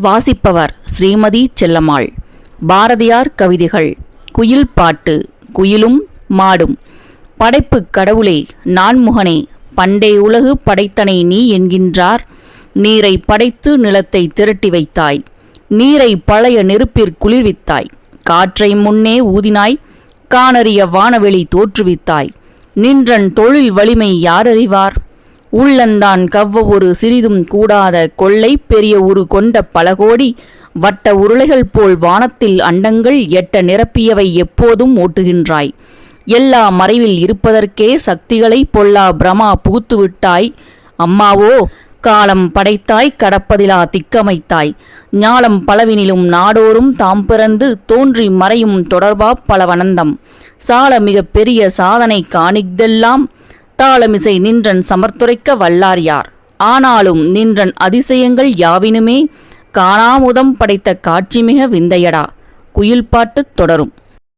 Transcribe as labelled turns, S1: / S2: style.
S1: வாசிப்பவர் ஸ்ரீமதி செல்லம்மாள். பாரதியார் கவிதைகள் குயில் பாட்டு குயிலும் மாடும். படைப்புக் கடவுளே நான்முகனே பண்டே உலகு படைத்தனை நீ என்கின்றார். நீரை படைத்து நிலத்தை திரட்டி வைத்தாய். நீரை பழைய நெருப்பிற் குளிர்வித்தாய். காற்றை முன்னே ஊதினாய். காணறிய வானவெளி தோற்றுவித்தாய். நின்றன் தொழில் வலிமை யாரறிவார்? உள்ளந்தான் கவ்வ ஒரு சிறிதும் கூடாத கொள்ளை பெரிய உரு கொண்ட பலகோடி வட்ட உருளைகள் போல் வானத்தில் அண்டங்கள் எட்ட நிரப்பியவை எப்போதும் ஓட்டுகின்றாய். எல்லா மறைவில் இருப்பதற்கே சக்திகளை பொல்லா பிரமா புகுத்துவிட்டாய் அம்மாவோ காலம் படைத்தாய் கடப்பதிலா திக்கமைத்தாய். ஞாலம் பலவினிலும் நாடோறும் தாம் பிறந்து தோன்றி மறையும் தொடர்பா பலவனந்தம். சால மிக பெரிய சாதனை காணிக்தெல்லாம் பட்டாளமிசை நின்றன் சமர்த்துரைக்க வல்லார் யார்? ஆனாலும் நின்றன் அதிசயங்கள் யாவினுமே காணாமுதம் படைத்த காட்சிமிக விந்தையடா. குயில் பாட்டு தொடரும்.